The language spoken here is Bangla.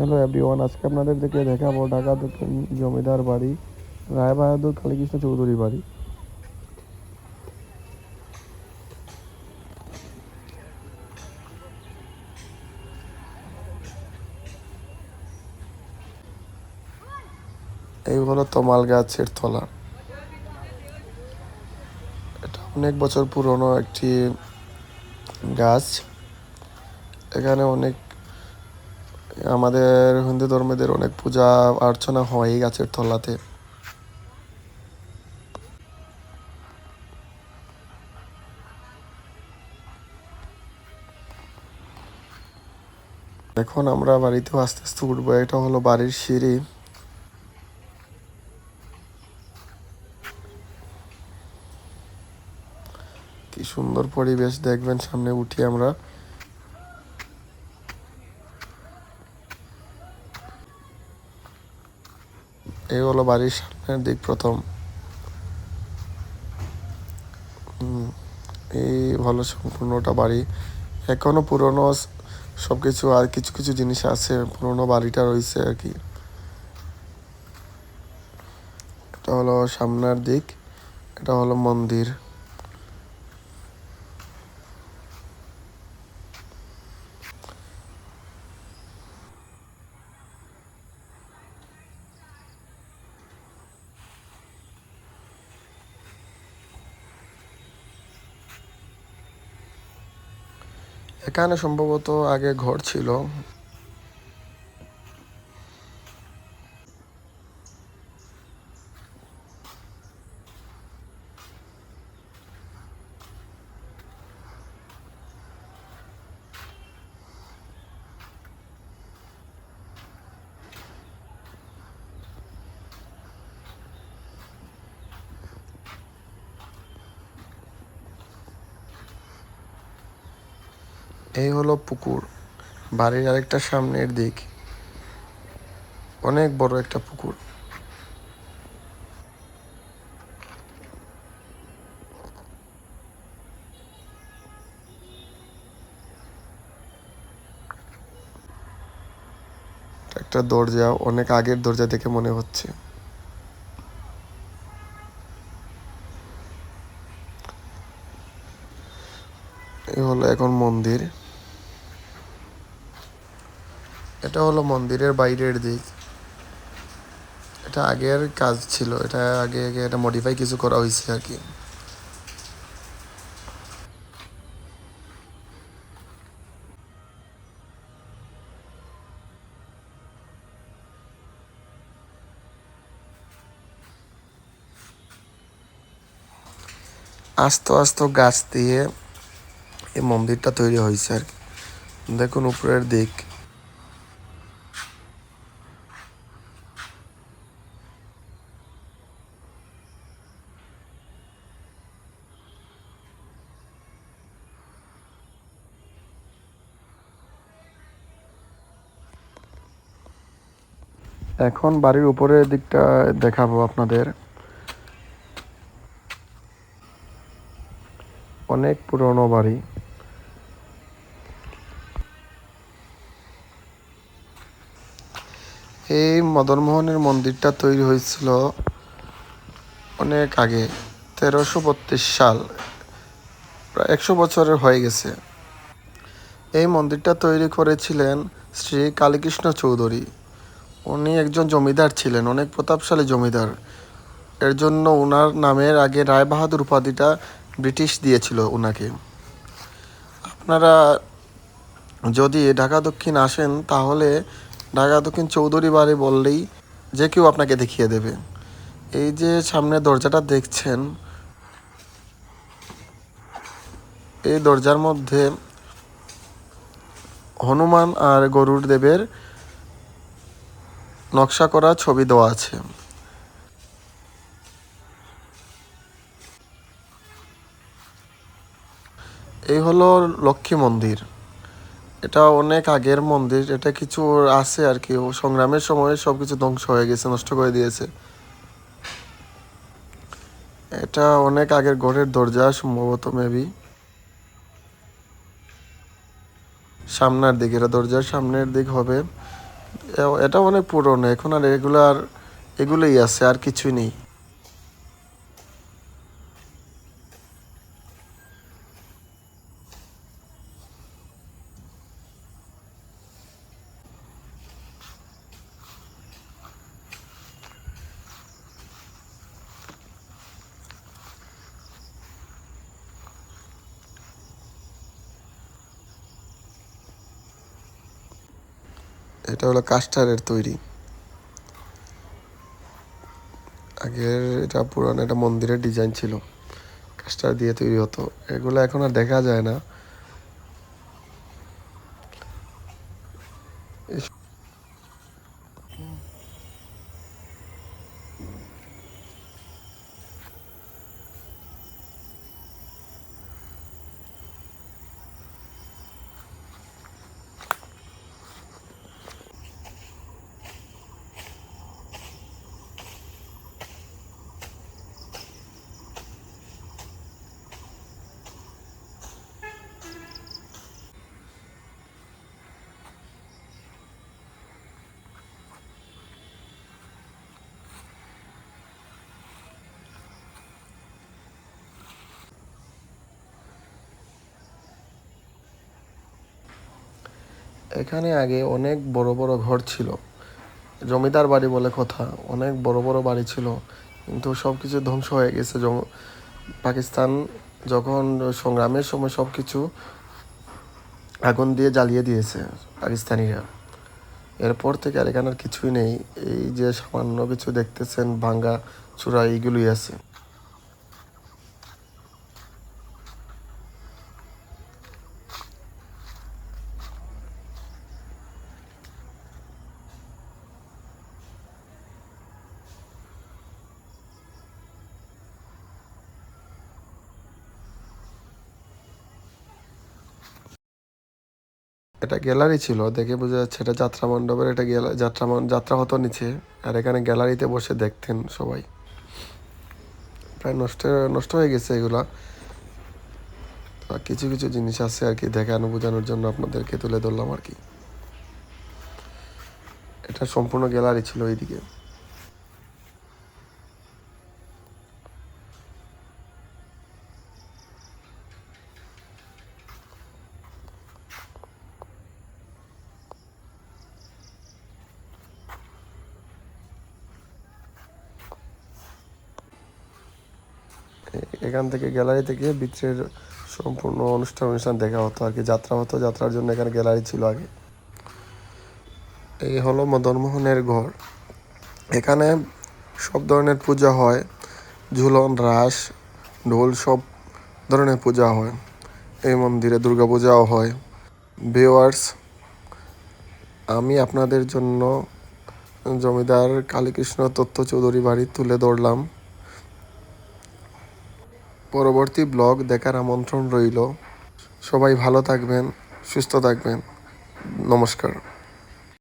হ্যালো এভরিওয়ান আজকে আপনাদের থেকে দেখাবো ঢাকা দক্ষিণ জমিদার বাড়ি, রায় বাহাদুর কালীকৃষ্ণ চৌধুরী বাড়ি। এই হলো তমাল গাছের তলা। এটা অনেক বছর পুরনো একটি গাছ। এখানে অনেক আমাদের হিন্দু ধর্মীদের অনেক পূজা, অর্চনা হয় গাছের তলাতে। এখন আমরা বাড়িতেও আস্তে আস্তে উঠবো, এটা হলো বাড়ির সিঁড়ি। কি সুন্দর পরিবেশ দেখবেন সামনে উঠি আমরা। এই হলো বাড়ির সামনের দিক প্রথম। এই ভালো সম্পূর্ণটা বাড়ি। এখনও পুরনো সব কিছু আর কিছু কিছু জিনিস আছে, পুরনো বাড়িটা রয়েছে আর কি। এটা হলো সামনের দিক, এটা হলো মন্দির। এখানে সম্ভবত আগে ঘর ছিল। এই হলো পুকুর। বাড়ির আরেকটা সামনের দিক। অনেক বড় একটা পুকুর। একটা দরজা, অনেক আগের দরজা দেখে মনে হচ্ছে। এই হলো এখন মন্দির। এটা হলো মন্দিরের বাইরের দিক। এটা আগের কাজ ছিল, এটা আগে আগে এটা মডিফাই কিছু করা হয়েছে আর কি। আস্তে আস্তে গাছ দিয়ে এই মন্দিরটা তৈরি হয়েছে আর কি। দেখুন উপরের দিক। এখন বাড়ির উপরের দিকটা দেখাবো আপনাদের। অনেক পুরনো বাড়ি। এই মদনমোহনের মন্দিরটা তৈরি হয়েছিল অনেক আগে, তেরোশো বত্রিশ সাল, প্রায় একশো বছরের হয়ে গেছে। এই মন্দিরটা তৈরি করেছিলেন শ্রী কালীকৃষ্ণ চৌধুরী। উনি একজন জমিদার ছিলেন, অনেক প্রতাপশালী জমিদার। এর জন্য ওনার নামের আগে রায়বাহাদুর উপাধিটা ব্রিটিশ দিয়েছিল ওনাকে আপনারা যদি ঢাকা দক্ষিণ আসেন, তাহলে ঢাকা দক্ষিণ চৌধুরী বাড়ি বললেই যে কেউ আপনাকে দেখিয়ে দেবে। এই যে সামনে দরজাটা দেখছেন, এই দরজার মধ্যে হনুমান আর গরুর দেবের নকশা করা ছবি দেওয়া আছে। এই হলো লক্ষ্মী মন্দির। এটা অনেক আগের মন্দির, এটা কিছু আছে আর কি। সংগ্রামের সময় সব কিছু ধ্বংস হয়ে গেছে, নষ্ট করে দিয়েছে। এটা অনেক আগের ঘরের দরজা, সম্ভবত মেবি। সামনের দিকে, এটা দরজার সামনের দিক হবে। এটা অনেক পুরনো এখন আর রেগুলার এগুলোই আছে আর কিছুই নেই। এটা হলো কাস্টারের তৈরি। আগের এটা পুরানো একটা মন্দিরের ডিজাইন ছিল। কাস্টার দিয়ে তৈরি হতো। এগুলো এখন আর দেখা যায় না। এখানে আগে অনেক বড় বড় ঘর ছিল। জমিদার বাড়ি বলে কথা, অনেক বড় বড় বাড়ি ছিল। কিন্তু সব কিছু ধ্বংস হয়ে গেছে। পাকিস্তান যখন সংগ্রামের সময় সব কিছু আগুন দিয়ে জ্বালিয়ে দিয়েছে পাকিস্তানিরা। এরপর থেকে আর এখানে কিছুই নেই। এই যে সামান্য কিছু দেখতেছেন, ভাঙ্গা চূড়া, এইগুলোই আছে। এটা গ্যালারি ছিল, দেখে বোঝা যাচ্ছে এটা যাত্রা মণ্ডপের এটা যাত্রা যাত্রা হতো নিচে। আর এখানে গ্যালারিতে বসে দেখতেন সবাই। প্রায় নষ্ট নষ্ট হয়ে গেছে এগুলা। কিছু কিছু জিনিস আছে আর কি, দেখানো, বোঝানোর জন্য আপনাদেরকে তুলে ধরলাম আর কি। এটা সম্পূর্ণ গ্যালারি ছিল এইদিকে এখান থেকে গ্যালারি থেকে ভিতরের সম্পূর্ণ অনুষ্ঠান অনুষ্ঠান দেখা হতো আর কি। যাত্রা হতো, যাত্রার জন্য এখানে গ্যালারি ছিল আগে। এই হলো মদনমোহনের ঘর। এখানে সব ধরনের পূজা হয়। ঝুলন, রাস, ঢোল সব ধরনের পূজা হয়। এই মন্দিরে দুর্গা পূজাও হয়। ভিওয়ার্স আমি আপনাদের জন্য জমিদার কালীকৃষ্ণ তত্ত্ব চৌধুরী বাড়ি তুলে ধরলাম। পরবর্তী ব্লগ দেখার আমন্ত্রণ রইল। সবাই ভালো থাকবেন সুস্থ থাকবেন। নমস্কার।